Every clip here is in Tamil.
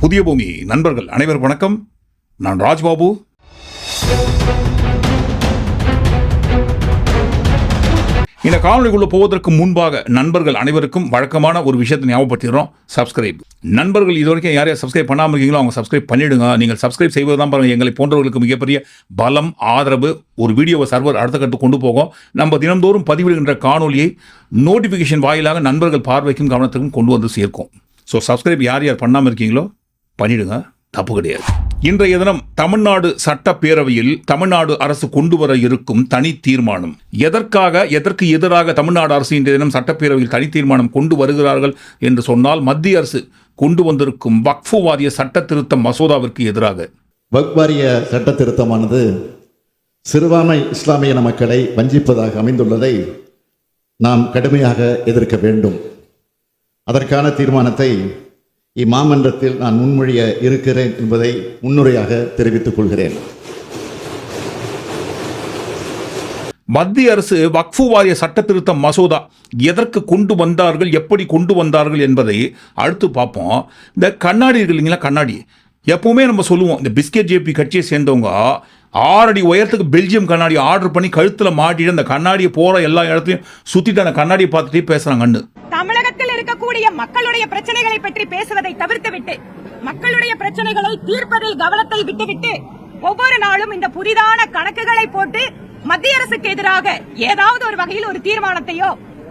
புதிய பூமி. நண்பர்கள் அனைவரும் வணக்கம். நான் ராஜ்பாபு. இந்த காணொலிக்குள்ள போவதற்கு முன்பாக நண்பர்கள் அனைவருக்கும் வழக்கமான ஒரு விஷயத்தை ஞாபகப்படுத்திடுறோம். சப்ஸ்கிரைப் நண்பர்கள் இது வரைக்கும் யாரையா சப்ஸ்கிரைப் பண்ணாமல் இருக்கீங்களோ அவங்க சப்ஸ்கிரைப் பண்ணிடுங்க. நீங்கள் சப்ஸ்கிரைப் செய்வது தான் பாருங்கள் எங்களை போன்றவர்களுக்கு மிகப்பெரிய பலம் ஆதரவு ஒரு வீடியோவை சர்வர் அடுத்த கட்டு கொண்டு போகும். நம்ம தினந்தோறும் பதிவிடுகின்ற காணொலியை நோட்டிஃபிகேஷன் வாயிலாக நண்பர்கள் பார்வைக்கும் கவனத்துக்கும் கொண்டு வந்து சேர்க்கும். ஸோ சப்ஸ்கிரைப் யார் யார் பண்ணாமல் இருக்கீங்களோ பண்ணிடுங்க தப்பு கிடையாது. இன்றைய தினம் தமிழ்நாடு சட்டப்பேரவையில் தமிழ்நாடு அரசு கொண்டு வர இருக்கும் தனி தீர்மானம். எதற்காக எதற்கு எதிராக தமிழ்நாடு அரசு இன்றைய தினம் சட்டப்பேரவையில் தனி தீர்மானம் கொண்டு வருகிறார்கள் என்று சொன்னால் மத்திய அரசு கொண்டு வந்திருக்கும் வக்ஃபு வாரிய சட்ட திருத்த மசோதாவிற்கு எதிராக. வக்ஃப் வாரிய சட்ட திருத்தமானது சிறுபான்மை இஸ்லாமிய மக்களை வஞ்சிப்பதாக அமைந்துள்ளதை நாம் கடுமையாக எதிர்க்க வேண்டும். அதற்கான தீர்மானத்தை இம்மாமன்றத்தில் நான் முன்மொழிய இருக்கிறேன் என்பதை முன்னுரையாக தெரிவித்துக் கொள்கிறேன். மத்திய அரசு வக்ஃபு வாரிய சட்ட திருத்த மசோதா எதற்கு கொண்டு வந்தார்கள் எப்படி கொண்டு வந்தார்கள் என்பதை அடுத்து பார்ப்போம். இந்த கண்ணாடி இருக்கு இல்லைங்களா கண்ணாடி? எப்பவுமே நம்ம சொல்லுவோம் இந்த பிஸ்கெட் ஜேபி கட்சியை சேர்ந்தவங்க ஆறடி உயரத்துக்கு பெல்ஜியம் கண்ணாடி ஆர்டர் பண்ணி கழுத்தில் மாட்டிட்டு அந்த கண்ணாடியை போகிற எல்லா இடத்துலையும் சுற்றிட்டு அந்த கண்ணாடியை பார்த்துட்டே பேசுகிறாங்க நம்முடைய மக்களுடைய பிரச்சனைகளை பற்றி பேசுவதை தவிர்த்துவிட்டு மக்களுடைய பிரச்சனைகளை தீர்ப்பதில் கவனத்தை விட்டுவிட்டு ஒவ்வொரு நாளும் இந்த புதிதான கணக்குகளை போட்டு மத்திய அரசுக்கு எதிராக ஏதாவது ஒரு வகையில் ஒரு தீர்மானத்தையோ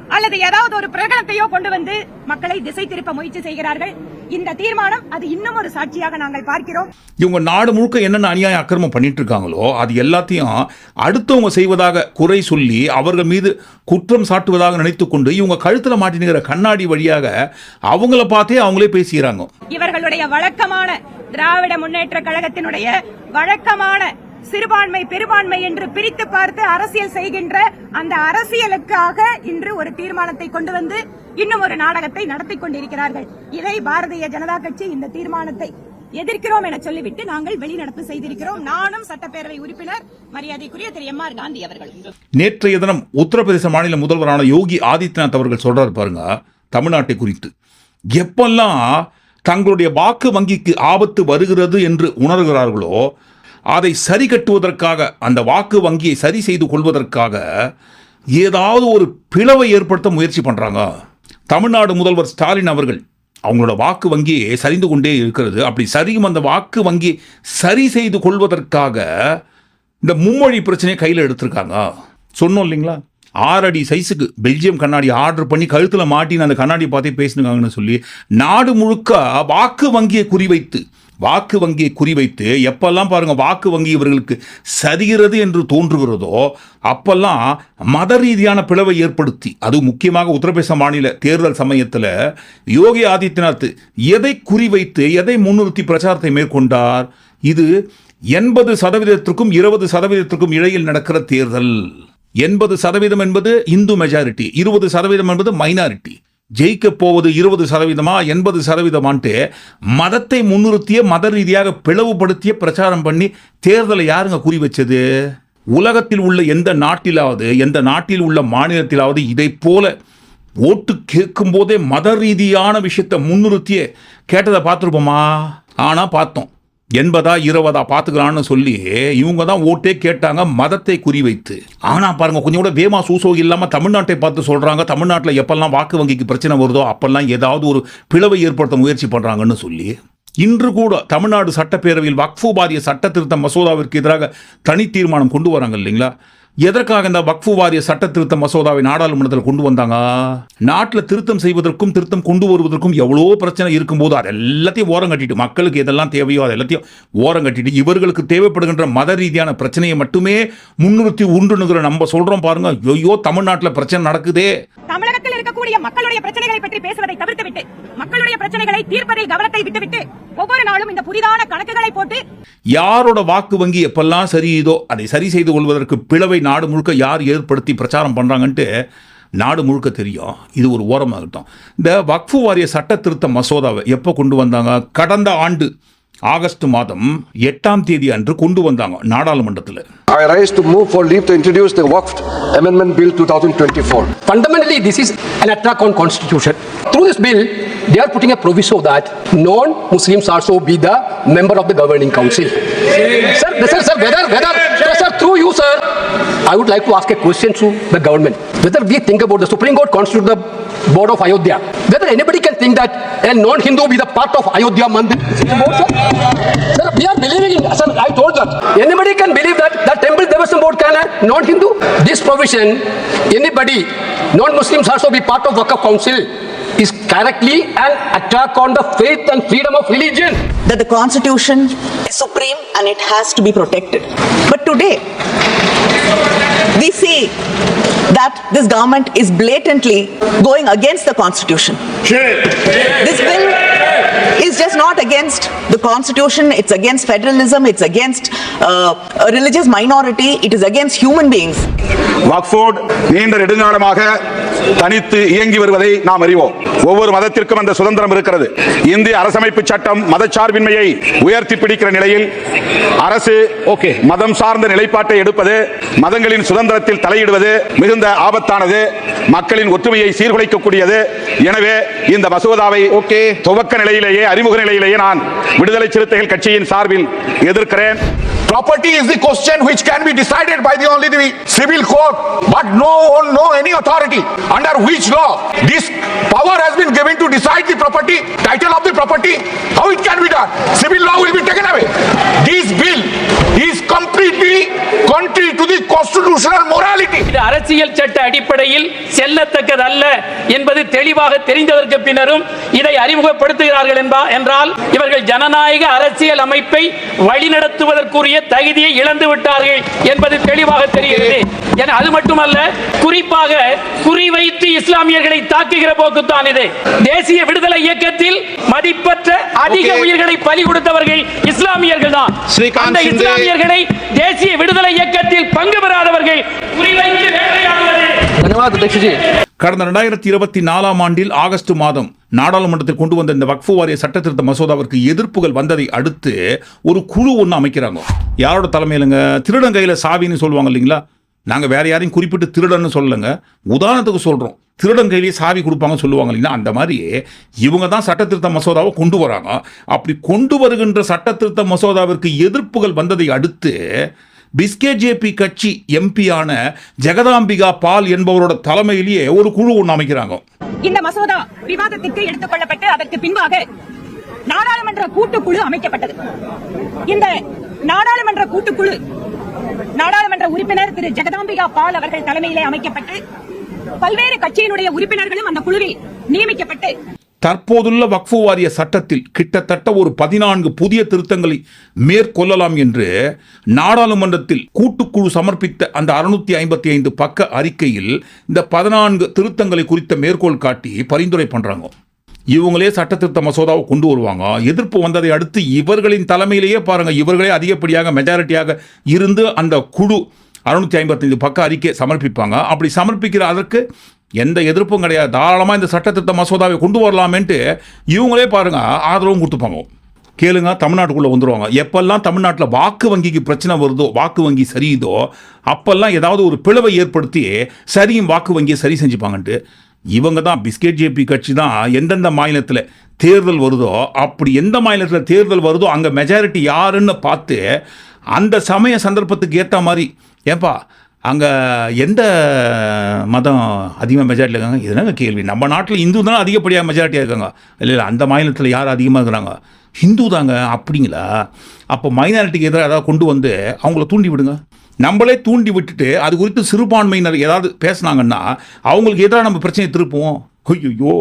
அல்லது ஏதாவது ஒரு பிரகடனத்தையோ கொண்டு வந்து மக்களை திசை திருப்ப முயற்சி செய்கிறார்கள். இந்த தீர்மானம் அது இன்னும் ஒரு சாட்சியாக நாங்கள் பார்க்கிறோம். இவங்க நாடு முழுக்க என்னென்ன அநியாய அக்கிரமம் பண்ணிட்டு இருக்காங்களோ அது எல்லாத்தையும் அடுத்தவங்க செய்வதாக குறை சொல்லி அவர்கள் மீது குற்றம் சாட்டுவதாக நினைத்துக்கொண்டு இவங்க கழுத்தில் மாட்டினுங்கிற கண்ணாடி வழியாக அவங்கள பார்த்தே அவங்களே பேசுகிறாங்க இவர்களுடைய வழக்கமான திராவிட முன்னேற்ற கழகத்தினுடைய வழக்கமான சிறுபான்மை பெரும்பான்மை என்று பிரித்து பார்த்து அரசியல் செய்கின்ற அந்த அரசியலுக்காக இன்று ஒரு தீர்மானத்தை கொண்டு வந்து இன்னும் ஒரு நாடகத்தை நடத்தி கொண்டிருக்கிறார்கள். இதை பாரதிய ஜனதா கட்சி இந்த தீர்மானத்தை எதிர்க்கிறோம் என சொல்லிவிட்டு நாங்கள் வெளிநடப்பு செய்திருக்கிறோம். நானும் சட்டப்பேரவை உறுப்பினர் மரியாதைக்குரிய திரு எம் ஆர் காந்தி அவர்கள். நேற்றைய தினம் உத்தரப்பிரதேச மாநில முதல்வரான யோகி ஆதித்யநாத் அவர்கள் சொல்றாரு பாருங்க தமிழ்நாட்டை குறித்து. எப்பெல்லாம் தங்களுடைய வாக்கு வங்கிக்கு ஆபத்து வருகிறது என்று உணர்கிறார்களோ அதை சரி கட்டுவதற்காக அந்த வாக்கு வங்கியை சரி செய்து கொள்வதற்காக ஏதாவது ஒரு பிளவை ஏற்படுத்த முயற்சி பண்ணுறாங்க தமிழ்நாடு முதல்வர் ஸ்டாலின் அவர்கள் அவங்களோட வாக்கு வங்கி சரிந்து கொண்டே இருக்கிறது. அப்படி சரியும் அந்த வாக்கு வங்கி சரி செய்து கொள்வதற்காக இந்த மும்மொழி பிரச்சனையை கையில் எடுத்திருக்காங்க. சொன்னோம் இல்லைங்களா? ஆறடி சைஸுக்கு பெல்ஜியம் கண்ணாடி ஆர்டர் பண்ணி கழுத்தில் மாட்டின்னு அந்த கண்ணாடி பார்த்தே பேசினுக்காங்கன்னு சொல்லி நாடு முழுக்க வாக்கு வங்கியை குறிவைத்து வாக்கு வங்கியை குறிவைத்து எப்பெல்லாம் பாருங்க வாக்கு வங்கி இவர்களுக்கு சரிகிறது என்று தோன்றுகிறதோ அப்பெல்லாம் மத ரீதியான பிளவை ஏற்படுத்தி அது முக்கியமாக உத்தரப்பிரதேச மாநில தேர்தல் சமயத்தில் யோகி ஆதித்யநாத் எதை குறிவைத்து எதை முன்னிறுத்தி பிரச்சாரத்தை மேற்கொண்டார்? இது எண்பது சதவீதத்திற்கும் இருபது சதவீதத்திற்கும் இடையில் நடக்கிற தேர்தல். எண்பது சதவீதம் என்பது இந்து மெஜாரிட்டி இருபது சதவீதம் என்பது மைனாரிட்டி ஜெயிக்க போவது இருபது சதவீதமா எண்பது சதவீதமான்ட்டு மதத்தை முன்னிறுத்திய மத ரீதியாக பிளவுபடுத்திய பிரச்சாரம் பண்ணி தேர்தலை யாருங்க குறி வச்சது? உலகத்தில் உள்ள எந்த நாட்டிலாவது எந்த நாட்டில் உள்ள மாநிலத்திலாவது இதை போல ஓட்டு கேட்கும் போதே மத ரீதியான விஷயத்தை முன்னிறுத்தியே கேட்டதை பார்த்துருப்போமா? ஆனால் பார்த்தோம். எண்பதா இருபதா பார்த்துக்கலான்னு சொல்லி இவங்க தான் ஓட்டே கேட்டாங்க மதத்தை குறிவைத்து. ஆனால் பாருங்க கொஞ்சம் கூட வேமா சூசோ இல்லாமல் தமிழ்நாட்டை பார்த்து சொல்கிறாங்க தமிழ்நாட்டில் எப்பெல்லாம் வாக்கு வங்கிக்கு பிரச்சனை வருதோ அப்பெல்லாம் ஏதாவது ஒரு பிளவை ஏற்படுத்த முயற்சி பண்ணுறாங்கன்னு சொல்லி இன்று கூட தமிழ்நாடு சட்டப்பேரவையில் வக்ஃபு வாரிய சட்ட திருத்த மசோதாவிற்கு எதிராக தனி தீர்மானம் கொண்டு வராங்க இல்லைங்களா? எதற்காக இந்த வக்ஃபு வாரிய சட்ட திருத்த மசோதாவை நாடாளுமன்றத்தில் கொண்டு வந்தாங்க? நாட்டில் திருத்தம் செய்வதற்கும் திருத்தம் கொண்டு வருவதற்கும் எவ்வளோ பிரச்சனை இருக்கும்போது அது எல்லாத்தையும் ஓரம் கட்டிட்டு மக்களுக்கு எதெல்லாம் தேவையோ அது எல்லாத்தையும் ஓரம் கட்டிட்டு இவர்களுக்கு தேவைப்படுகின்ற மத ரீதியான பிரச்சனையை மட்டுமே முன்னிறுத்தி உண்டுணுங்கிற நம்ம சொல்றோம் பாருங்க. ஐயோ தமிழ்நாட்டில் பிரச்சனை நடக்குதே. இருக்கக்கூடிய மக்களுடைய பிரச்சனைகளை பற்றி பேசுவதை தவிர்த்துவிட்டு மக்களுடைய பிரச்சனைகளை தீர்ப்பதில் கவனத்தை விட்டுவிட்டு ஒவ்வொரு நாளும் இந்த புதிதான கணக்குகளை போட்டு யாரோட வாக்கு வங்கி எப்பெல்லாம் சரியுதோ அதை சரி செய்து கொள்வதற்கு பிளவை நாடு முழுக்க யார் ஏற்படுத்தி பிரச்சாரம் பண்ணுறாங்கன்ட்டு நாடு முழுக்க தெரியும். இது ஒரு ஓரமாகட்டும். இந்த வக்ஃபு வாரிய சட்ட திருத்த மசோதாவை எப்போ கொண்டு வந்தாங்க? கடந்த ஆண்டு. ஆகஸ்ட் மாதம் எட்டாம் தேதி அன்று கொண்டு வந்தாங்க நாடாளுமன்றத்தில் I rise to move for leave to introduce the Waqf Amendment Bill 2024. Fundamentally, this is an attack on constitution. Through this bill, they are putting a proviso that non-Muslims also be the member of the governing council. Sir, sir, sir, whether, whether, sir, you, sir, I would like to ask a question to the government. Whether we think about the Supreme Court constitute the board of Ayodhya, whether anybody can think that a non-Hindu be the part of Ayodhya Mandir sir? Sir, we are believing in, sir, I told that. Anybody can believe that the temple Devasam board can a non-Hindu? This provision, anybody, non-Muslims also be part of Waqf council is correctly an attack on the faith and freedom of religion. that the constitution is supreme and it has to be protected. But today, we see that this government is blatantly going against the constitution. This bill is just not against the constitution, it's against federalism, it's against uh, a religious minority, it is against human beings. வக்ஃபோர்ட் நீண்ட நெடுங்காலமாக தனித்து இயங்கி வருவதை நாம் அறிவோம். ஒவ்வொரு மதத்திற்கும் அந்த சுதந்திரம் இருக்கிறது. இந்திய அரசமைப்பு சட்டம் மதச்சார்பின்மையை உயர்த்தி பிடிக்கிற நிலையில் அரசு ஓகே. மதம் சார்ந்த நிலைப்பாட்டை எடுப்பது மதங்களின் சுதந்திரத்தில் தலையிடுவது மிகுந்த ஆபத்தானது மக்களின் ஒற்றுமையை சீர்குலைக்கக்கூடியது. எனவே இந்த மசோதாவை ஓகே. துவக்க நிலையிலேயே அறிமுக நிலையிலேயே நான் விடுதலை சிறுத்தைகள் கட்சியின் சார்பில் எதிர்க்கிறேன். Property is the question which can be decided by the only the civil court, but no no any authority. Under which law this power has been given to decide the property, title of the property? How it can be done? Civil law will be taken away. Constitutional morality. இது அரசியல் சட்ட அடிப்படையில் செல்லத்தக்கதல்ல என்பது தெளிவாக தெரிந்ததற்கு பின்னரும் இதை அறிமுகப்படுத்துகிறார்கள் என்பா- என்றால் இவர்கள் ஜனநாயக அரசியல் அமைப்பை வழிநடத்துவதற்குரிய தகுதியை இழந்து விட்டார்கள் என்பது தெளிவாக தெரிகிறது என அது மட்டுமல்ல குறிப்பாக குறிவைத்து இஸ்லாமியர்களை தாக்குகிற போக்குத்தான் இது தேசிய விடுதலை இயக்கத்தில் மதிப்பற்ற அதிக உயிர்களை பலி கொடுத்தவர்கள் இஸ்லாமியர்கள் தான் அந்த. இஸ்லாமியர்களை தேசிய விடுதலை இயக்கத்தில் பங்கு பெறாதவர்கள் கடந்த ரெண்டாயிரத்தி இருபத்தி நாலாம் ஆண்டில் ஆகஸ்ட் மாதம் நாடாளுமன்றத்தில் கொண்டு வந்த இந்த வக்ஃபு வாரிய சட்டத்திருத்த மசோதாவிற்கு எதிர்ப்புகள் வந்ததை அடுத்து ஒரு குழு ஒன்று அமைக்கிறாங்க. யாரோட தலைமையிலங்க? திருடன் கையில் சாவின்னு சொல்லுவாங்க இல்லைங்களா? நாங்கள் வேற யாரையும் குறிப்பிட்டு திருடன்னு சொல்லலைங்க. உதாரணத்துக்கு சொல்கிறோம் திருடன் கையிலேயே சாவி கொடுப்பாங்கன்னு சொல்லுவாங்க இல்லைங்களா? அந்த மாதிரி இவங்க தான் சட்டத்திருத்த மசோதாவை கொண்டு வராங்க. அப்படி கொண்டு வருகின்ற சட்டத்திருத்த மசோதாவிற்கு எதிர்ப்புகள் வந்ததை அடுத்து பிஸ்கே ஜேபி கட்சி எம்பியான ஜெகதாம்பிகா பால் என்பவரோட தலைமையிலேயே ஒரு குழு ஒன்று அமைக்கிறாங்க. இந்த மசோதா விவாதத்திற்கு எடுத்துக் கொள்ளப்பட்டு அதற்கு பின்பாக நாடாளுமன்ற கூட்டுக்குழு அமைக்கப்பட்டது. இந்த நாடாளுமன்ற கூட்டுக்குழு நாடாளுமன்ற உறுப்பினர் திரு ஜெகதாம்பிகா பால் அவர்கள் தலைமையிலே அமைக்கப்பட்டு பல்வேறு கட்சியினுடைய உறுப்பினர்களும் அந்த குழுவில் நியமிக்கப்பட்டு தற்போதுள்ள வக்ஃபு வாரிய சட்டத்தில் கிட்டத்தட்ட ஒரு பதினான்கு புதிய திருத்தங்களை மேற்கொள்ளலாம் என்று நாடாளுமன்றத்தில் கூட்டுக்குழு சமர்ப்பித்த அந்த அறுநூத்தி ஐம்பத்தி ஐந்து பக்க அறிக்கையில் இந்த பதினான்கு திருத்தங்களை குறித்த மேற்கோள் காட்டி பரிந்துரை பண்றாங்க. இவங்களே சட்ட திருத்த மசோதாவை கொண்டு வருவாங்க. எதிர்ப்பு வந்ததை அடுத்து இவர்களின் தலைமையிலேயே பாருங்க இவர்களே அதிகப்படியாக மெஜாரிட்டியாக இருந்து அந்த குழு அறுநூத்தி ஐம்பத்தைந்து பக்க அறிக்கை சமர்ப்பிப்பாங்க. அப்படி சமர்ப்பிக்கிற அதற்கு எந்த எதிர்ப்பும் கிடையாது. தாராளமாக இந்த சட்டத்திருத்த மசோதாவை கொண்டு வரலாமேன்ட்டு இவங்களே பாருங்கள் ஆதரவும் கொடுத்துப்பாங்க. கேளுங்க தமிழ்நாட்டுக்குள்ளே வந்துடுவாங்க எப்பெல்லாம் தமிழ்நாட்டில் வாக்கு வங்கிக்கு பிரச்சனை வருதோ வாக்கு வங்கி சரியுதோ அப்பெல்லாம் ஏதாவது ஒரு பிளவை ஏற்படுத்தி சரியும் வாக்கு வங்கியை சரி செஞ்சுப்பாங்கன்ட்டு இவங்க தான் பிஸ்கெட் ஜேபி கட்சி தான் எந்தெந்த மாநிலத்தில் தேர்தல் வருதோ அப்படி எந்த மாநிலத்தில் தேர்தல் வருதோ அங்கே மெஜாரிட்டி யாருன்னு பார்த்து அந்த சமய சந்தர்ப்பத்துக்கு ஏற்ற மாதிரி ஏப்பா அங்கே எந்த மதம் அதிகமாக மெஜாரிட்டியில் இருக்காங்க? இதுதாங்க கேள்வி. நம்ம நாட்டில் இந்து தான் அதிகப்படியாக மெஜாரிட்டியாக இருக்காங்க. இல்லை இல்லை அந்த மாநிலத்தில் யார் அதிகமாக இருக்கிறாங்க? ஹிந்து தாங்க. அப்படிங்களா? அப்போ மைனாரிட்டிக்கு எதிராக ஏதாவது கொண்டு வந்து அவங்கள தூண்டி விடுங்க. நம்மளே தூண்டி விட்டுட்டு அது குறித்து சிறுபான்மையினர் ஏதாவது பேசுனாங்கன்னா அவங்களுக்கு எதிராக நம்ம பிரச்சனையை திருப்புவோம். ஐயோ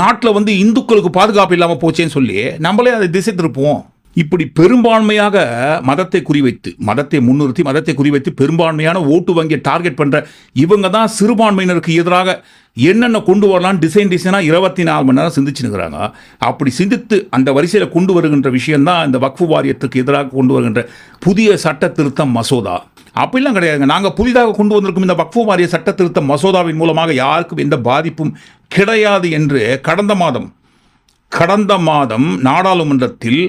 நாட்டில் வந்து இந்துக்களுக்கு பாதுகாப்பு இல்லாமல் போச்சேன்னு சொல்லி நம்மளே அதை திசை திருப்புவோம். இப்படி பெரும்பான்மையாக மதத்தை குறிவைத்து மதத்தை முன்னிறுத்தி மதத்தை குறிவைத்து பெரும்பான்மையான ஓட்டு வங்கியை டார்கெட் பண்ணுற இவங்க தான் சிறுபான்மையினருக்கு எதிராக என்னென்ன கொண்டு வரலாம் டிசைன் டிசைனாக இருபத்தி நாலு மணி நேரம் சிந்திச்சுனுக்கிறாங்க அப்படி சிந்தித்து அந்த வரிசையில் கொண்டு வருகின்ற விஷயந்தான் இந்த வக்ஃபு வாரியத்துக்கு எதிராக கொண்டு வருகின்ற புதிய சட்ட திருத்தம் மசோதா. அப்படிலாம் கிடையாதுங்க. நாங்கள் புதிதாக கொண்டு வந்திருக்கும் இந்த வக்ஃபு வாரிய சட்ட திருத்த மசோதாவின் மூலமாக யாருக்கும் எந்த பாதிப்பும் கிடையாது என்று கடந்த மாதம் கடந்த மாதம் நாடாளுமன்றத்தில்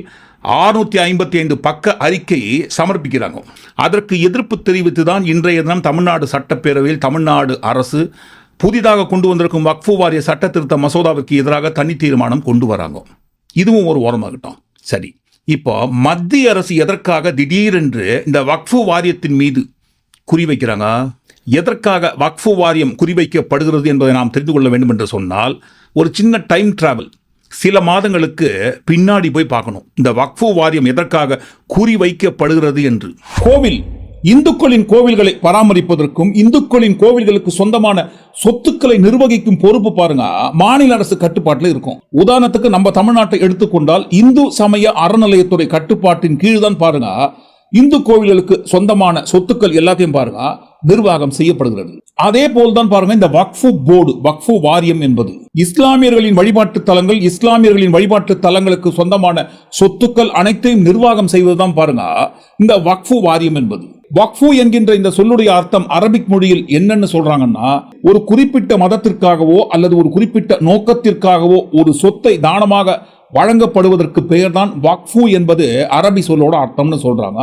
ஆறுநூத்தி ஐம்பத்தி ஐந்து பக்க அறிக்கையை சமர்ப்பிக்கிறாங்க. அதற்கு எதிர்ப்பு தெரிவித்து தான் இன்றைய தினம் தமிழ்நாடு சட்டப்பேரவையில் தமிழ்நாடு அரசு புதிதாக கொண்டு வந்திருக்கும் வக்ஃபு வாரிய சட்ட திருத்த மசோதாவிற்கு எதிராக தனி தீர்மானம் கொண்டு வராங்க. இதுவும் ஒரு ஓரமாகட்டும். சரி. இப்போ மத்திய அரசு எதற்காக திடீரென்று இந்த வக்ஃபு வாரியத்தின் மீது குறிவைக்கிறாங்க எதற்காக வக்ஃபு வாரியம் குறிவைக்கப்படுகிறது என்பதை நாம் தெரிந்து கொள்ள வேண்டும் என்று சொன்னால் ஒரு சின்ன டைம் டிராவல் சில மாதங்களுக்கு பின்னாடி போய் பார்க்கணும். இந்த வக்ஃபு வாரியம் எதற்காக குறிவைக்கப்படுகிறது என்று. கோவில் இந்துக்களின் கோவில்களை பராமரிப்பதற்கும் இந்துக்களின் கோவில்களுக்கு சொந்தமான சொத்துக்களை நிர்வகிக்கும் பொறுப்பு பாருங்க. மாநில அரசு கட்டுப்பாட்டில் இருக்கும். உதாரணத்துக்கு நம்ம தமிழ்நாட்டை எடுத்துக்கொண்டால் இந்து சமய அறநிலையத்துறை கட்டுப்பாட்டின் கீழ் தான் பாருங்க. இந்து கோவில்களுக்கு சொந்தமான சொத்துக்கள் எல்லாத்தையும் பாருங்க. நிர்வாகம் செய்யப்படுகிறது. அதே போல்தான் பாருங்க இந்த வக்ஃபு போர்டு வக்ஃபு வாரியம் என்பது. இஸ்லாமியர்களின் வழிபாட்டு தலங்கள் இஸ்லாமியர்களின் வழிபாட்டு தலங்களுக்கு சொந்தமான சொத்துக்கள் அனைத்தையும் நிர்வாகம் செய்வதுதான் பாருங்க இந்த வக்ஃபு வாரியம் என்பது. வக்ஃபு என்கின்ற இந்த சொல்லுடைய அர்த்தம் அரபிக் மொழியில் என்னன்னு சொல்றாங்கன்னா ஒரு குறிப்பிட்ட மதத்திற்காகவோ அல்லது ஒரு குறிப்பிட்ட நோக்கத்திற்காகவோ ஒரு சொத்தை தானமாக வழங்கப்படுவதற்கு பெயர் தான் வக்ஃபு என்பது அரபி சொல்லோட அர்த்தம்னு சொல்றாங்க.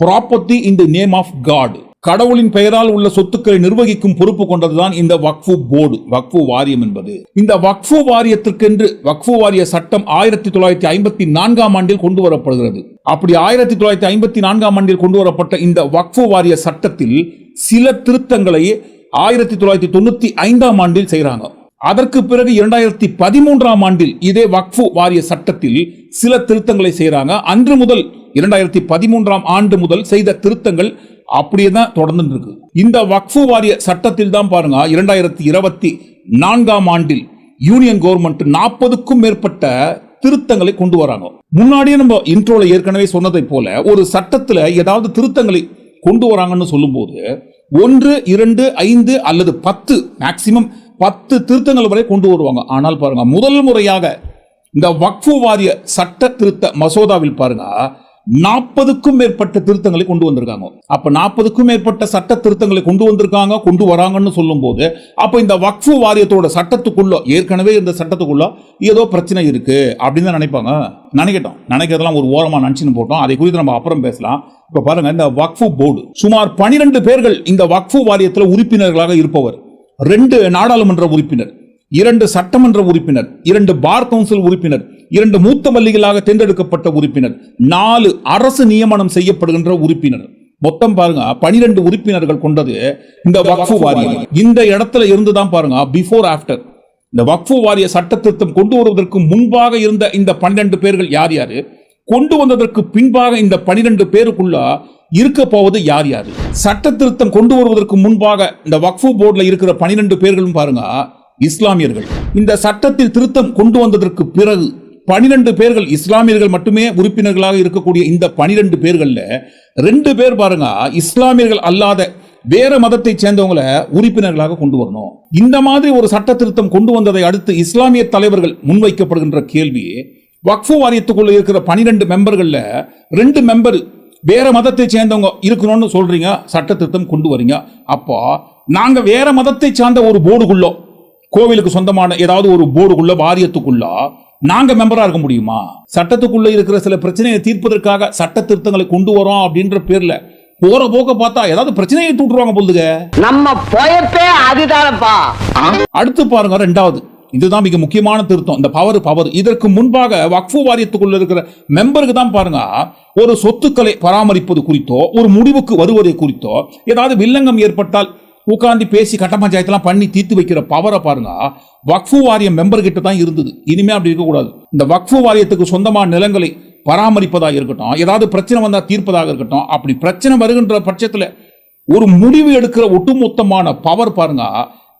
Property in the name of God கடவுளின் பெயரால் உள்ள சொத்துக்களை நிர்வகிக்கும் பொறுப்பு கொண்டதுதான் இந்த வக்ஃபு போர்டு வக்ஃபு வாரியம் என்பது. இந்த வக்ஃபு வாரியத்திற்கென்று வக்ஃபு வாரிய சட்டம் ஆயிரத்தி தொள்ளாயிரத்தி ஐம்பத்தி நான்காம் ஆண்டில் கொண்டு வரப்படுகிறது. அப்படி ஆயிரத்தி தொள்ளாயிரத்தி ஐம்பத்தி நான்காம் ஆண்டில் கொண்டு வரப்பட்ட இந்த வக்ஃபு வாரிய சட்டத்தில் சில திருத்தங்களை ஆயிரத்தி தொள்ளாயிரத்தி தொண்ணூத்தி ஐந்தாம் ஆண்டில் செய்கிறாங்க. அதற்கு பிறகு இரண்டாயிரத்தி பதிமூன்றாம் ஆண்டில் இதே வக்ஃபு வாரிய சட்டத்தில் சில திருத்தங்களை செய்கிறாங்க அன்று முதல் இரண்டாயிரத்தி பதிமூன்றாம் ஆண்டு முதல் செய்த திருத்தங்கள் அப்படியே தான் தொடர்ந்து இருக்கு இந்த வக்ஃபு வாரிய சட்டத்தில் தான் பாருங்க இரண்டாயிரத்தி இருபத்தி நான்காம் ஆண்டில் யூனியன் கவர்மெண்ட் நாற்பதுக்கும் மேற்பட்ட திருத்தங்களை கொண்டு வராங்க. முன்னாடியே நம்ம இன்ட்ரோல ஏற்கனவே சொன்னதை போல ஒரு சட்டத்தில் ஏதாவது திருத்தங்களை கொண்டு வராங்கன்னு சொல்லும்போது ஒன்று இரண்டு ஐந்து அல்லது பத்து மேக்சிமம் பத்து திருத்தங்கள் வரை கொண்டு வருவாங்க. ஆனால் பாருங்க முதல் முறையாக இந்த வக்ஃபு வாரிய சட்ட திருத்த மசோதாவில் பாருங்க நாற்பதுக்கும் மேற்பட்ட திருத்தங்களை கொண்டு வந்திருக்காங்க. அப்ப நாற்பதுக்கும் மேற்பட்ட சட்ட திருத்தங்களை கொண்டு வந்திருக்காங்க கொண்டு வராங்கன்னு சொல்லும்போது அப்ப இந்த வக்ஃபு வாரியத்தோட சட்டத்துக்குள்ள ஏற்கனவே இந்த சட்டத்துக்குள்ள ஏதோ பிரச்சனை இருக்கு அப்படின்னு தான் நினைப்பாங்க. நினைக்கட்டும். நினைக்கிறதெல்லாம் ஒரு ஓரமா நினைச்சுன்னு போட்டோம். அதை குறித்து நம்ம அப்புறம் பேசலாம். இப்ப பாருங்க இந்த வக்ஃபு போர்டு. சுமார் பனிரெண்டு பேர்கள் இந்த வக்ஃபு வாரியத்தில் உறுப்பினர்களாக இருப்பவர். ரெண்டு நாடாளுமன்ற உறுப்பினர் இரண்டு சட்டமன்ற உறுப்பினர் இரண்டு பார் கவுன்சில் உறுப்பினர் இரண்டு மூத்த மல்லிகளாக தேர்ந்தெடுக்கப்பட்ட உறுப்பினர் நாலு அரசு நியமனம் செய்யப்படுகின்ற உறுப்பினர். மொத்தம் பாருங்க பனிரெண்டு உறுப்பினர்கள் கொண்டது இந்த வக்ஃபு வாரியம். இந்த இடத்துல இருந்து தான் பாருங்க பிஃபோர் ஆஃப்டர் இந்த வக்ஃபு வாரிய சட்ட திருத்தம் கொண்டு வருவதற்கு முன்பாக இருந்த இந்த பன்னிரண்டு பேர்கள் யார் யாரு? கொண்டு வந்ததற்கு பின்பாக இந்த பனிரெண்டு பேருக்குள்ள இருக்க போவது யார் யார்? சட்ட திருத்தம் கொண்டு வருவதற்கு முன்பாக இந்த வக்ஃபு போர்டில் இருக்கிற பனிரெண்டு பேர்களும் பாருங்க இஸ்லாமியர்கள். இந்த சட்டத்தில் திருத்தம் கொண்டு வந்ததற்கு பிறகு பனிரெண்டு பேர்கள் இஸ்லாமியர்கள் மட்டுமே உறுப்பினர்களாக இருக்கக்கூடிய இந்த பனிரெண்டு பேர்களில் ரெண்டு பேர் பாருங்க இஸ்லாமியர்கள் அல்லாத வேற மதத்தை சேர்ந்தவங்களை உறுப்பினர்களாக கொண்டு வரணும். இந்த மாதிரி ஒரு சட்ட திருத்தம் கொண்டு வந்ததை அடுத்து இஸ்லாமிய தலைவர்கள் முன்வைக்கப்படுகின்ற கேள்வி வக்ஃபு வாரியத்துக்குள்ள இருக்கிற பனிரெண்டு மெம்பர்கள்ல ரெண்டு மெம்பர் வேற மதத்தை சேர்ந்தவங்க இருக்கணும்னு சொல்றீங்க சட்ட திருத்தம் கொண்டு வரீங்க. அப்போ நாங்க வேற மதத்தை சார்ந்த ஒரு போர்டுக்குள்ளோ கோவிலுக்கு சொந்தமான ஏதாவது ஒரு போர்டுக்குள்ள வாரியத்துக்குள்ள நாங்க மெம்பரா இருக்க முடியுமா? சட்டத்துக்குள்ள இருக்கிற சில பிரச்சனையை தீர்ப்பதற்காக சட்ட திருத்தங்களை கொண்டு வரோம் அப்படின்ற பேர்ல போற போக்க பார்த்தா ஏதாவது பிரச்சனையை தூட்டுருவாங்க போலுங்க நம்ம பொயப்பே அதுதானப்பா. அடுத்து பாருங்க ரெண்டாவது. இதுதான் மிக முக்கியமான திருத்தம். இந்த பவர் பவர் இதற்கு முன்பாக வக்ஃபு வாரியத்துக்குள்ள இருக்கிற மெம்பருக்கு தான் பாருங்க ஒரு சொத்துக்களை பராமரிப்பது குறித்தோ ஒரு முடிவுக்கு வருவதை குறித்தோ ஏதாவது வில்லங்கம் ஏற்பட்டால் உட்கார்ந்து பேசி கட்ட பஞ்சாயத்தெல்லாம் பண்ணி தீர்த்து வைக்கிற பவரை பாருங்க வக்ஃபு வாரியம் மெம்பர் கிட்ட தான் இருந்தது. இனிமே அப்படி இருக்கக்கூடாது இந்த வக்ஃபு வாரியத்துக்கு சொந்தமான நிலங்களை பராமரிப்பதாக இருக்கட்டும் ஏதாவது பிரச்சனை வந்தால் தீர்ப்பதாக இருக்கட்டும் அப்படி பிரச்சனை வருகின்ற பட்சத்தில் ஒரு முடிவு எடுக்கிற ஒட்டுமொத்தமான பவர் பாருங்க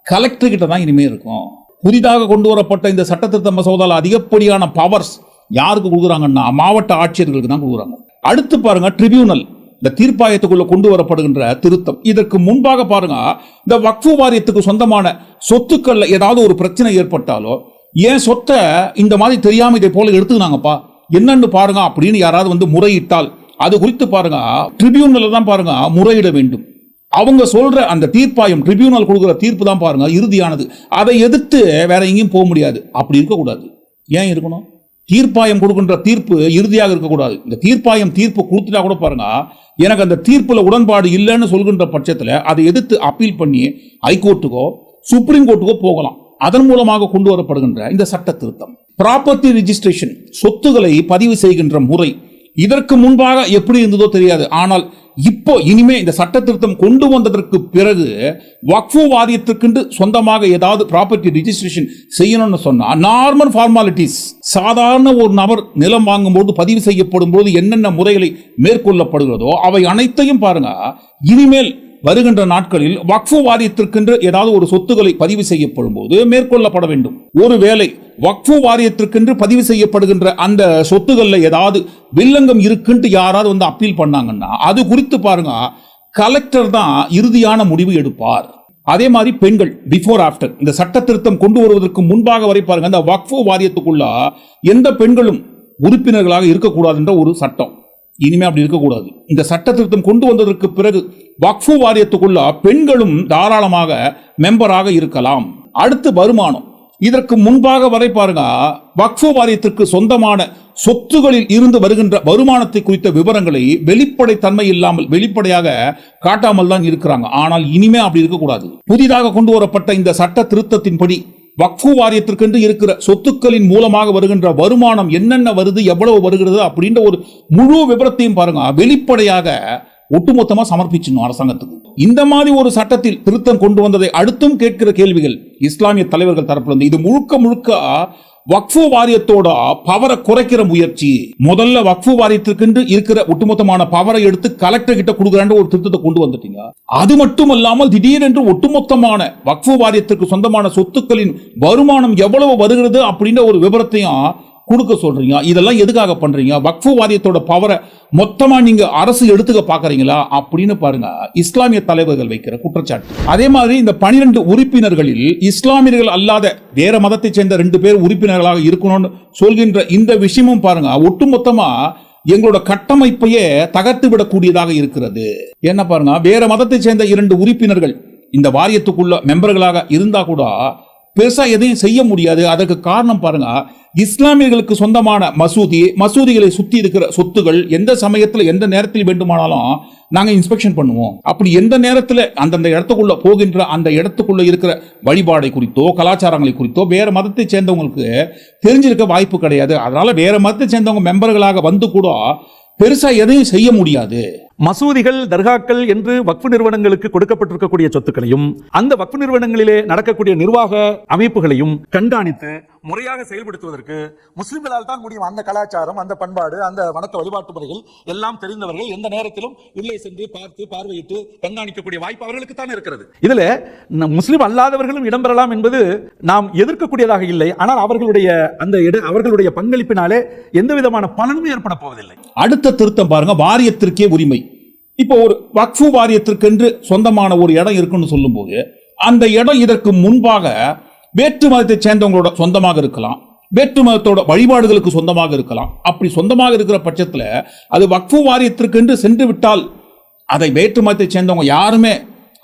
கலெக்டர் கிட்ட தான் இனிமே இருக்கும். புதிதாக கொண்டு வரப்பட்ட இந்த சட்டத்திருத்த மசோதாவில் அதிகப்படியான பவர்ஸ் யாருக்கு கொடுக்குறாங்கன்னா மாவட்ட ஆட்சியர்களுக்கு தான் கொடுக்குறாங்க. அடுத்து பாருங்க ட்ரிபியூனல் இந்த தீர்ப்பாயத்துக்குள்ள கொண்டு வரப்படுகின்ற திருத்தம். இதற்கு முன்பாக பாருங்க இந்த வக்ஃபு வாரியத்துக்கு சொந்தமான சொத்துக்கள்ல ஏதாவது ஒரு பிரச்சனை ஏற்பட்டாலோ ஏன் சொத்தை இந்த மாதிரி தெரியாம இதை போல எடுத்துக்கினாங்கப்பா? என்னன்னு பாருங்க அப்படின்னு யாராவது வந்து முறையிட்டால் அது குறித்து பாருங்க ட்ரிபியூனல்ல தான் பாருங்க முறையிட வேண்டும். அவங்க சொல்ற அந்த தீர்ப்பாயம் ட்ரிபியூனல் கொடுக்குற தீர்ப்பு தான் பாருங்க இறுதியானது. அதை எதிர்த்து வேற எங்கேயும் போக முடியாது. அப்படி இருக்கக்கூடாது. ஏன் இருக்கணும்? தீர்ப்பாயம் கொடுக்கின்ற தீர்ப்பு இறுதியாக இருக்கக்கூடாது. இந்த தீர்ப்பாயம் தீர்ப்பு கொடுத்துட்டா கூட பாருங்க எனக்கு அந்த தீர்ப்பில் உடன்பாடு இல்லைன்னு சொல்கின்ற பட்சத்தில் அதை எதிர்த்து அப்பீல் பண்ணி ஹைகோர்ட்டுக்கோ சுப்ரீம் கோர்ட்டுக்கோ போகலாம். அதன் மூலமாக கொண்டு வரப்படுகின்ற இந்த சட்ட திருத்தம். ப்ராப்பர்ட்டி ரிஜிஸ்ட்ரேஷன் சொத்துக்களை பதிவு செய்கின்ற முறை. இதற்கு முன்பாக எப்படி இருந்ததோ தெரியாது. ஆனால் இப்போ இனிமே இந்த சட்ட திருத்தம் கொண்டு வந்ததற்கு பிறகு வக்ஃபு வாரியத்திற்கென்று சொந்தமாக ஏதாவது ப்ராப்பர்ட்டி ரிஜிஸ்ட்ரேஷன் செய்யணும்னு சொன்னா நார்மல் ஃபார்மாலிட்டிஸ் சாதாரண ஒரு நபர் நிலம் வாங்கும்போது பதிவு செய்யப்படும் போது என்னென்ன முறைகளை மேற்கொள்ளப்படுகிறதோ அவை அனைத்தையும் பாருங்க. இனிமேல் வருகின்ற நாட்களில் வக்ஃபு வாரியத்திற்கென்று ஏதாவது ஒரு சொத்துக்களை பதிவு செய்யப்படும் போது மேற்கொள்ளப்பட வேண்டும். ஒருவேளை வக்ஃபு வாரியத்திற்கென்று பதிவு செய்யப்படுகின்ற அந்த சொத்துக்களில் ஏதாவது வில்லங்கம் இருக்குன்ட்டு யாராவது வந்து அப்பீல் பண்ணாங்கன்னா அது குறித்து பாருங்க கலெக்டர் தான் இறுதியான முடிவு எடுப்பார். அதே மாதிரி பெண்கள் பிஃபோர் ஆஃப்டர் இந்த சட்ட திருத்தம் கொண்டு வருவதற்கு முன்பாக வரை பாருங்க அந்த வக்ஃபு வாரியத்துக்குள்ள எந்த பெண்களும் உறுப்பினர்களாக இருக்கக்கூடாதுன்ற ஒரு சட்டம். இனிமே அப்படி இருக்கக்கூடாது. இந்த சட்ட திருத்தம் கொண்டு வந்ததற்கு பிறகு வக்ஃபு வாரியத்துக்குள்ள பெண்களும் தாராளமாக மெம்பராக இருக்கலாம். அடுத்து வருமானம். இதற்கு முன்பாக வரை பாருங்க வக்ஃபு வாரியத்திற்கு சொந்தமான சொத்துகளில் இருந்து வருகின்ற வருமானத்தை குறித்த விவரங்களை வெளிப்படை தன்மை இல்லாமல் வெளிப்படையாக காட்டாமல் தான் இருக்கிறாங்க. ஆனால் இனிமே அப்படி இருக்கக்கூடாது. புதிதாக கொண்டு வரப்பட்ட இந்த சட்ட திருத்தத்தின்படி வக்ஃபு வாரியத்திற்கென்று இருக்கிற சொத்துக்களின் மூலமாக வருகின்ற வருமானம் என்னென்ன வருது எவ்வளவு வருகிறது அப்படின்ற ஒரு முழு விவரத்தையும் பாருங்க. வெளிப்படையாக ஒட்டுமொத்தமா சமர்ப்பிச்சிடணும் அரசாங்கத்துக்கு. இந்த மாதிரி ஒரு சட்டத்தில் திருத்தம் கொண்டு வந்ததை அடுத்தும் கேட்கிற கேள்விகள் இஸ்லாமிய தலைவர்கள் தரப்பிலிருந்து இது முழுக்க முழுக்க வக்ஃபு வாரியத்தோட பவரை குறைக்கிற முயற்சி. முதல்ல வக்ஃபு வாரியத்திற்கென்று இருக்கிற ஒட்டுமொத்தமான பவரை எடுத்து கலெக்டர் கிட்ட கொடுக்குறான்ற ஒரு திருத்தத்தை கொண்டு வந்துட்டீங்க. அது மட்டும் இல்லாமல் திடீரென்று ஒட்டுமொத்தமான வக்ஃபு வாரியத்திற்கு சொந்தமான சொத்துக்களின் வருமானம் எவ்வளவு வருகிறது அப்படின்ற ஒரு விவரத்தையும் கொடுக்க சொல்றீங்க? இதெல்லாம் எதுக்காக பண்றீங்க? வக்ஃபு வாரியத்தோட பவரை மொத்தமா நீங்க அரசு எடுத்துக்க பாக்குறீங்களா? அப்படின்னு பாருங்க. இஸ்லாமிய தலைவர்கள் வைக்கிற குற்றச்சாட்டு. அதே மாதிரி இந்த பனிரெண்டு உறுப்பினர்களில் இஸ்லாமியர்கள் அல்லாத வேற மதத்தை சேர்ந்த ரெண்டு பேர் உறுப்பினர்களாக இருக்கணும்னு சொல்கின்ற இந்த விஷயமும் பாருங்க. ஒட்டுமொத்தமா எங்களோட கட்டமைப்பையே தகர்த்து விடக்கூடியதாக இருக்கிறது. என்ன பாருங்க? வேற மதத்தை சேர்ந்த இரண்டு உறுப்பினர்கள் இந்த வாரியத்துக்குள்ள மெம்பர்களாக இருந்தா கூட பெருசாக எதையும் செய்ய முடியாது. அதற்கு காரணம் பாருங்க. இஸ்லாமியர்களுக்கு சொந்தமான மசூதி மசூதிகளை சுற்றி இருக்கிற சொத்துகள் எந்த சமயத்தில் எந்த நேரத்தில் வேண்டுமானாலும் நாங்கள் இன்ஸ்பெக்ஷன் பண்ணுவோம். அப்படி எந்த நேரத்தில் அந்தந்த இடத்துக்குள்ள போகின்ற அந்த இடத்துக்குள்ள இருக்கிற வழிபாடை குறித்தோ கலாச்சாரங்களை குறித்தோ வேற மதத்தை சேர்ந்தவங்களுக்கு தெரிஞ்சிருக்க வாய்ப்பு கிடையாது. அதனால வேற மதத்தை சேர்ந்தவங்க மெம்பர்களாக வந்து கூட பெருசாக எதையும் செய்ய முடியாது. மசூதிகள் தர்காக்கள் என்று வக்ஃபு நிறுவனங்களுக்கு கொடுக்கப்பட்டிருக்கக்கூடிய சொத்துக்களையும் அந்த வக்ஃபு நிறுவனங்களிலே நடக்கக்கூடிய நிர்வாக அமைப்புகளையும் கண்காணித்து முறையாக செயல்படுத்துவதற்கு முஸ்லிம்களால் தான் முடியும். அந்த கலாச்சாரம் அந்த பண்பாடு அந்த வணக்க வழிபாட்டு முறைகள் எல்லாம் தெரிந்தவர்கள் எந்த நேரத்திலும் உள்ளே சென்று பார்த்து பார்வையிட்டு கண்காணிக்கக்கூடிய வாய்ப்பு அவர்களுக்கு தான் இருக்கிறது. இதுல முஸ்லிம் அல்லாதவர்களும் இடம்பெறலாம் என்பது நாம் எதிர்க்கக்கூடியதாக இல்லை. ஆனால் அவர்களுடைய அந்த இட அவர்களுடைய பங்களிப்பினாலே எந்த விதமான பலனும் ஏற்பட போவதில்லை. அடுத்த திருத்தம் பாருங்க வாரியத்திற்கே உரிமை. இப்போ ஒரு வக்ஃபு வாரியத்திற்கென்று சொந்தமான ஒரு இடம் இருக்குன்னு சொல்லும்போது அந்த இடம் இதற்கு முன்பாக வேற்று மதத்தை சேர்ந்தவங்களோட சொந்தமாக இருக்கலாம் வேற்று மதத்தோட வழிபாடுகளுக்கு சொந்தமாக இருக்கலாம். அப்படி சொந்தமாக இருக்கிற பட்சத்தில் அது வக்ஃபு வாரியத்திற்கென்று சென்று விட்டால் அதை வேற்று மதத்தை சேர்ந்தவங்க யாருமே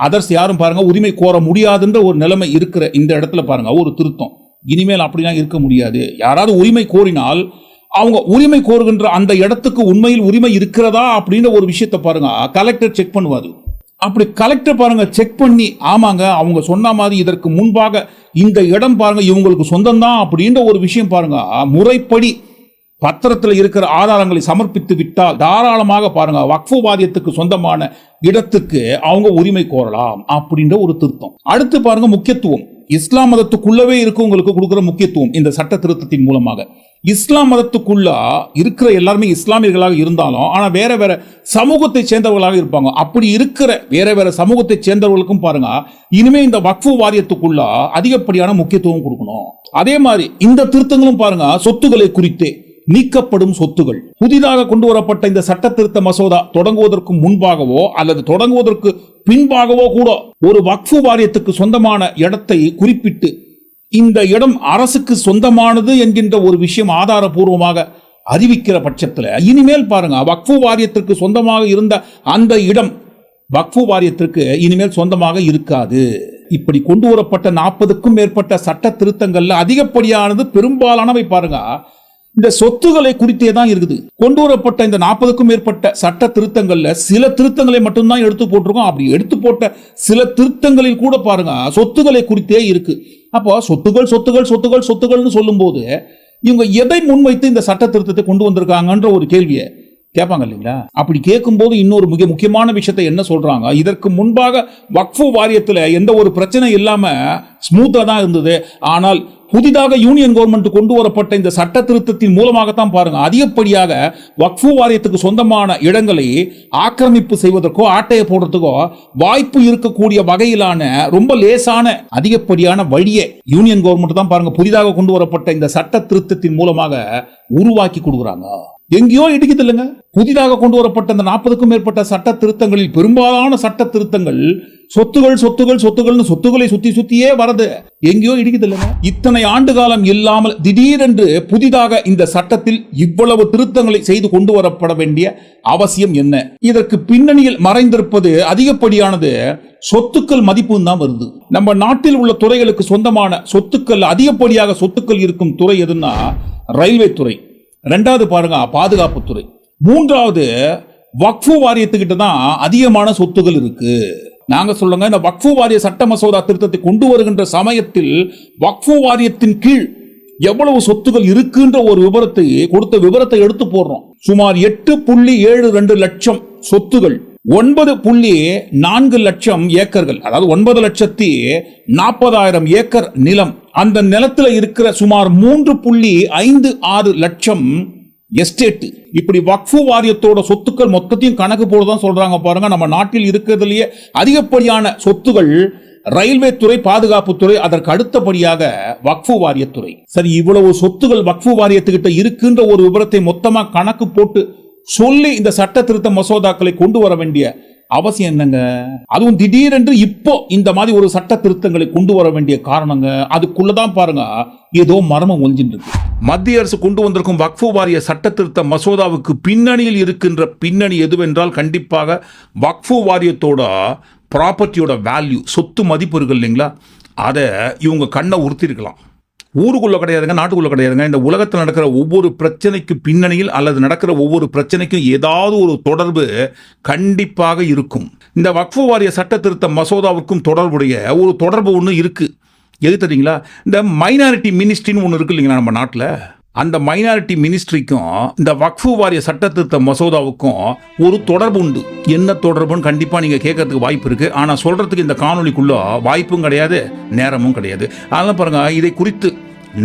அதர்ஸ் யாரும் பாருங்க உரிமை கோர முடியாதுன்ற ஒரு நிலைமை இருக்கிற இந்த இடத்துல பாருங்க ஒரு திருத்தம். இனிமேல் அப்படிலாம் இருக்க முடியாது. யாராவது உரிமை கோரினால் அவங்க உரிமை கோருகின்ற அந்த இடத்துக்கு உண்மையில் உரிமை இருக்கிறதா அப்படின்ற ஒரு விஷயத்தை பாருங்க. கலெக்டர் செக் பண்ணுவாரு. அப்படி கலெக்டர் பாருங்க செக் பண்ணி ஆமாங்க அவங்க சொன்ன மாதிரி இதற்கு முன்பாக இந்த இடம் பாருங்க இவங்களுக்கு சொந்தம்தான் அப்படின்ற ஒரு விஷயம் பாருங்க. முறைப்படி பத்திரத்தில் இருக்கிற ஆதாரங்களை சமர்ப்பித்து விட்டால் தாராளமாக பாருங்க வக்ஃபு வாரியத்துக்கு சொந்தமான இடத்துக்கு அவங்க உரிமை கோரலாம் அப்படின்ற ஒரு திருத்தம். அடுத்து பாருங்க முக்கியத்துவம். இஸ்லாம் மதத்துக்குள்ளவே இருக்கவங்களுக்கு கொடுக்குற முக்கியத்துவம் இந்த சட்ட திருத்தத்தின் மூலமாக. இஸ்லாம் மதத்துக்குள்ள இருக்கிற எல்லாருமே இஸ்லாமியர்களாக இருந்தாலும் ஆனால் வேற வேற சமூகத்தை சேர்ந்தவர்களாக இருப்பாங்க. அப்படி இருக்கிற வேற வேற சமூகத்தை சேர்ந்தவர்களுக்கும் பாருங்க இனிமே இந்த வக்ஃபு வாரியத்துக்குள்ள அதிகப்படியான முக்கியத்துவம் கொடுக்கணும். அதே மாதிரி இந்த திருத்தங்களும் பாருங்க சொத்துக்களை குறித்தே. நீக்கப்படும் சொத்துகள் புதிதாக கொண்டு வரப்பட்ட இந்த சட்ட திருத்த மசோதா தொடங்குவதற்கு முன்பாகவோ அல்லது தொடங்குவதற்கு பின்பாகவோ கூட ஒரு வக்ஃபு வாரியத்துக்கு சொந்தமான இடத்தை குறிப்பிட்டு இந்த இடம் அரசுக்கு சொந்தமானது என்கின்ற ஒரு விஷயம் ஆதாரபூர்வமாக அறிவிக்கிற பட்சத்தில் இனிமேல் பாருங்க வக்ஃபு வாரியத்திற்கு சொந்தமாக இருந்த அந்த இடம் வக்ஃபு வாரியத்திற்கு இனிமேல் சொந்தமாக இருக்காது. இப்படி கொண்டு வரப்பட்ட நாற்பதுக்கும் மேற்பட்ட சட்ட திருத்தங்கள்ல அதிகப்படியானது பெரும்பாலானவை பாருங்க இந்த சொத்துக்களை குறித்தே தான் இருக்குது. கொண்டு வரப்பட்ட இந்த நாற்பதுக்கும் மேற்பட்ட சட்ட திருத்தங்கள்ல சில திருத்தங்களை மட்டும்தான் எடுத்து போட்டிருக்கோம். அப்படி எடுத்து போட்ட சில திருத்தங்களில் கூட பாருங்க சொத்துக்களை குறித்தே இருக்கு. அப்போ சொத்துகள் சொத்துகள் சொத்துகள் சொத்துகள்னு சொல்லும்போது இவங்க எதை முன்வைத்து இந்த சட்ட திருத்தத்தை கொண்டு வந்திருக்காங்கன்ற ஒரு கேள்வியை கேட்பாங்க இல்லைங்களா? அப்படி கேட்கும்போது இன்னொரு மிக முக்கியமான விஷயத்தை என்ன சொல்றாங்க? இதற்கு முன்பாக வக்ஃபு வாரியத்தில் எந்த ஒரு பிரச்சனை இல்லாமல் ஸ்மூத்தாக தான் இருந்தது. ஆனால் புதிதாக யூனியன் கவர்மெண்ட் கொண்டு வரப்பட்ட இந்த சட்ட திருத்தத்தின் மூலமாகத்தான் பாருங்க. அதிகப்படியாக வக்ஃபு வாரியத்துக்கு சொந்தமான இடங்களை ஆக்கிரமிப்பு செய்வதற்கோ ஆட்டையை போடுறதுக்கோ வாய்ப்பு இருக்கக்கூடிய வகையிலான ரொம்ப லேசான அதிகப்படியான வழியை யூனியன் கவர்மெண்ட் தான் பாருங்க புதிதாக கொண்டு வரப்பட்ட இந்த சட்ட திருத்தத்தின் மூலமாக உருவாக்கி கொடுக்குறாங்க. எங்கேயோ இடிக்குது இல்லைங்க. புதிதாக கொண்டு வரப்பட்ட இந்த நாற்பதுக்கும் மேற்பட்ட சட்ட திருத்தங்களில் பெரும்பாலான சட்ட திருத்தங்கள் சொத்துகள் சொத்துகள் சொத்துகள்னு சொத்துக்களை சுத்தி சுத்தியே வரது. எங்கேயோ இடிக்குது இல்லைங்க. இத்தனை ஆண்டு காலம் இல்லாமல் திடீரென்று புதிதாக இந்த சட்டத்தில் இவ்வளவு திருத்தங்களை செய்து கொண்டு வரப்பட வேண்டிய அவசியம் என்ன? இதற்கு பின்னணியில் மறைந்திருப்பது அதிகப்படியானது சொத்துக்கள் மதிப்பும் தான் வருது. நம்ம நாட்டில் உள்ள துறைகளுக்கு சொந்தமான சொத்துக்கள் அதிகப்படியாக சொத்துக்கள் இருக்கும் துறை எதுன்னா ரயில்வே துறை. ரெண்டாவது பாருங்க பாதுகாப்புத்துறை மூன்றாவது வக்ஃபு வாரியத்துக்கிட்ட தான் அதிகமான சொத்துகள் இருக்கு. நாங்க சொல்லுங்க இந்த வக்ஃபு வாரிய சட்ட மசோதா திருத்தத்தை கொண்டு வருகின்ற சமயத்தில் வக்ஃபு வாரியத்தின் கீழ் எவ்வளவு சொத்துகள் இருக்குன்ற ஒரு விவரத்தை கொடுத்த விவரத்தை எடுத்து போடுறோம். சுமார் எட்டு புள்ளி ஏழு ரெண்டு லட்சம் சொத்துகள். ஒன்பது புள்ளி நான்கு லட்சம் ஏக்கர்கள் அதாவது ஒன்பது லட்சத்தி நாற்பதாயிரம் ஏக்கர் நிலம். அந்த நிலத்துல இருக்கிற சுமார் மூன்று புள்ளி ஐந்து ஆறு லட்சம் எஸ்டேட் இப்படி வக்ஃபு வாரியத்தோட சொத்துக்கள் மொத்தத்தையும் கணக்கு போடுதான் சொல்றாங்க பாருங்க. நம்ம நாட்டில் இருக்கிறதுலயே அதிகப்படியான சொத்துகள் ரயில்வே துறை பாதுகாப்புத்துறை அதற்கு அடுத்தபடியாக வக்ஃபு வாரியத்துறை. சரி இவ்வளவு சொத்துகள் வக்ஃபு வாரியத்துக்கிட்ட இருக்குன்ற ஒரு விவரத்தை மொத்தமாக கணக்கு போட்டு சொல்லி இந்த சட்ட திருத்த மசோதாக்களை கொண்டு வர வேண்டிய அவசியம் என்னங்க? அதுவும் திடீரென்று இப்போ இந்த மாதிரி ஒரு சட்ட திருத்தங்களை கொண்டு வர வேண்டிய காரணங்க? அதுக்குள்ளதான் பாருங்க ஏதோ மர்மம் ஒழிஞ்சிட்டு இருக்கு மத்திய அரசு கொண்டு வந்திருக்கும் வக்ஃபு வாரிய சட்ட திருத்த மசோதாவுக்கு பின்னணியில் இருக்கின்ற பின்னணி எதுவென்றால் கண்டிப்பாக வக்ஃபு வாரியத்தோட ப்ராப்பர்ட்டியோட வேல்யூ சொத்து மதிப்பு இருக்கு இல்லைங்களா? அதை இவங்க கண்ணை உறுத்திருக்கலாம் ஊருக்குள்ளே கிடையாதுங்க நாட்டுக்குள்ளே கிடையாதுங்க. இந்த உலகத்தில் நடக்கிற ஒவ்வொரு பிரச்சனைக்கு பின்னணியில் அல்லது நடக்கிற ஒவ்வொரு பிரச்சனைக்கும் ஏதாவது ஒரு தொடர்பு கண்டிப்பாக இருக்கும். இந்த வக்ஃபு வாரிய சட்ட திருத்த மசோதாவுக்கும் தொடர்புடைய ஒரு தொடர்பு ஒன்று இருக்குது எது தெரியுங்களா? இந்த மைனாரிட்டி மினிஸ்ட்ரின்னு ஒன்று இருக்கு இல்லைங்களா நம்ம நாட்டில்? அந்த மைனாரிட்டி மினிஸ்ட்ரிக்கும் இந்த வக்ஃபு வாரிய சட்டத்திருத்த மசோதாவுக்கும் ஒரு தொடர்பு உண்டு என்ன தொடர்புன்னு கண்டிப்பாக நீங்கள் கேட்கறதுக்கு வாய்ப்பு இருக்குது ஆனால் சொல்கிறதுக்கு இந்த காணொலிக்குள்ளே வாய்ப்பும் கிடையாது நேரமும் கிடையாது. அதெல்லாம் பாருங்கள் இதை குறித்து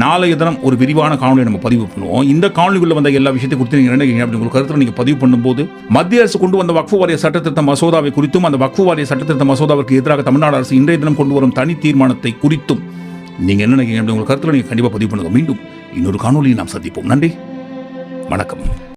நாளைய தினம் ஒரு விரிவான காணொலியை நம்ம பதிவு பண்ணுவோம். இந்த காணொலிக்குள்ள வந்த எல்லா விஷயத்தையும் குறித்து நீங்கள் நினைக்கிறீங்க அப்படி உங்களுக்கு கருத்தில் நீங்கள் பதிவு பண்ணும்போது மத்திய அரசு கொண்டு வந்த வக்ஃபு வாரிய சட்டத்திருத்த மசோதாவை குறித்தும் அந்த வக்ஃபு வாரிய சட்டத்திருத்த மசோதாவிற்கு எதிராக தமிழ்நாடு அரசு இன்றைய தினம் கொண்டு வரும் தனி தீர்மானத்தை குறித்தும் நீங்கள் என்ன நினைக்கிறீங்க அப்படி உங்களுக்கு கருத்தில் நீங்கள் கண்டிப்பாக பதிவு பண்ணுங்க. மீண்டும் இன்னொரு காணொலியை நாம் சந்திப்போம். நன்றி. வணக்கம்.